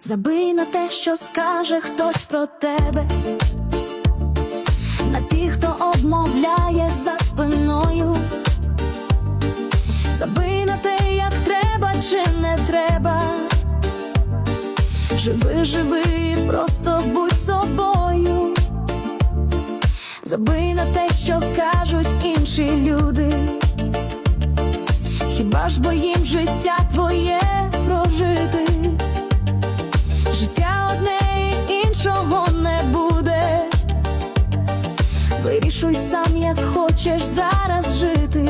Забий на те, що скаже хтось про тебе, на ті, хто обмовляє за спиною. Забий на те, як треба чи не треба. Живи, живи, просто будь собою. Забий на те, що кажуть інші люди. Хіба ж бо їм життя твоє іншого не буде. Вирішуй сам, як хочеш зараз жити.